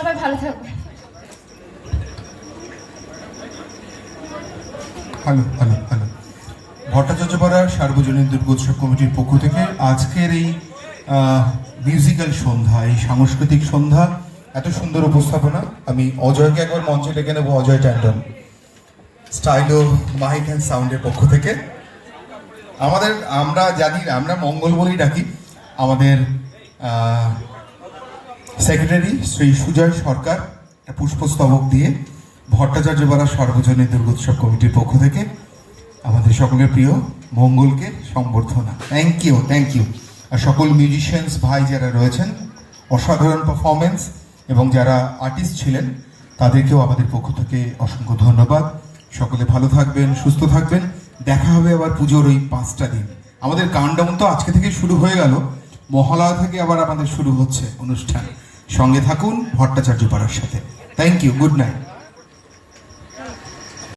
সবাই ভালো থাকবে হ্যালো হ্যালো হ্যালো। ভট্টাচার্যপাড়া সার্বজনীন দুর্গোৎসব কমিটির পক্ষ থেকে আজকের এই মিউজিক্যাল সন্ধ্যা, এই সাংস্কৃতিক সন্ধ্যা, এত সুন্দর উপস্থাপনা। আমি অজয়কে একবার মঞ্চে ডেকে নেব, Ajay Tandon. Stylo mike and সাউন্ডের পক্ষ থেকে। আমাদের, আমরা জানি আমরা মঙ্গল বলেই ডাকি। আমাদের সেক্রেটারি শ্রী সুজয় সরকার পুষ্পস্তবক দিয়ে ভট্টাচার্যপাড়া সর্বজনীন দুর্গোৎসব কমিটির পক্ষ থেকে আমাদের সকলের প্রিয় মঙ্গলকে সম্বর্ধনা। থ্যাংক ইউ থ্যাংক ইউ আর সকল মিউজিশিয়ানস ভাই যারা রয়েছেন, অসাধারণ পারফরমেন্স এবং যারা আর্টিস্ট ছিলেন, তাদেরকেও আমাদের পক্ষ থেকে অসংখ্য ধন্যবাদ। সকলে ভালো থাকবেন, সুস্থ থাকবেন। দেখা হবে আবার পুজোর ওই পাঁচটা দিন। আমাদের কাউন্টডাউন তো আজকে থেকে শুরু হয়ে গেল। মহালয়া থেকে আবার আমাদের শুরু হচ্ছে অনুষ্ঠান। সঙ্গে থাকুন ভট্টাচার্য পাড়ার সাথে। Thank you good night